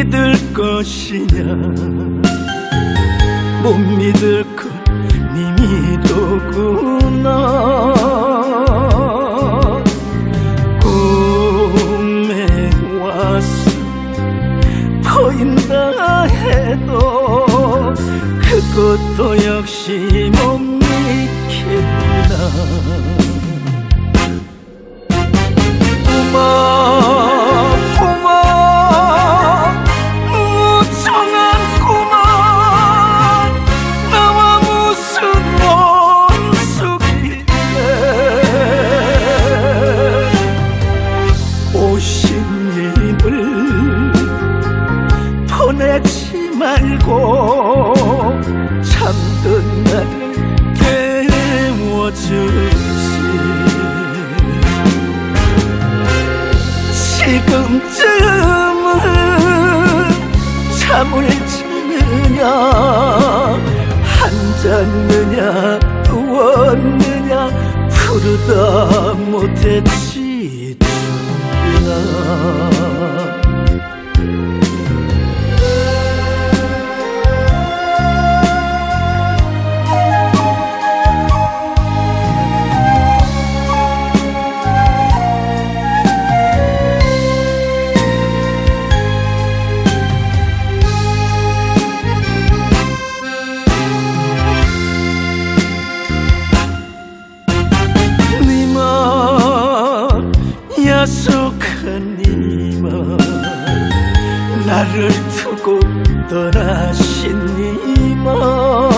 믿을 것이냐? 못 믿을 것네 믿었구나. 꿈에 와서 보인다 해도 그것도 역시 못 믿겠 말고 잠든 나를 깨워주시 지금쯤은 잠을 지느냐? 앉았 나를 두고 떠나신 니마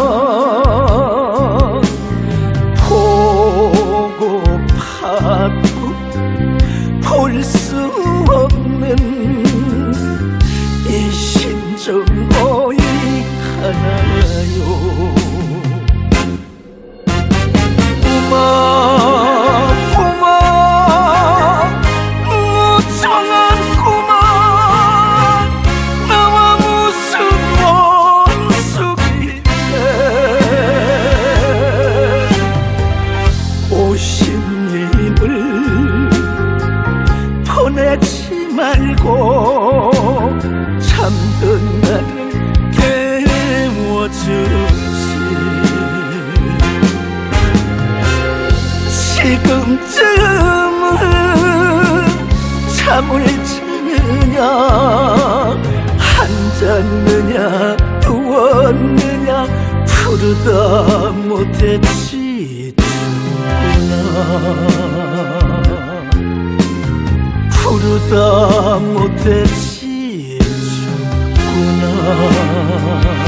말고 잠든 나를 깨워주시 지금쯤은 잠을 지느냐 앉았느냐 누웠느냐 부르다 못했지 죽구나 부르다 못했지 죽구나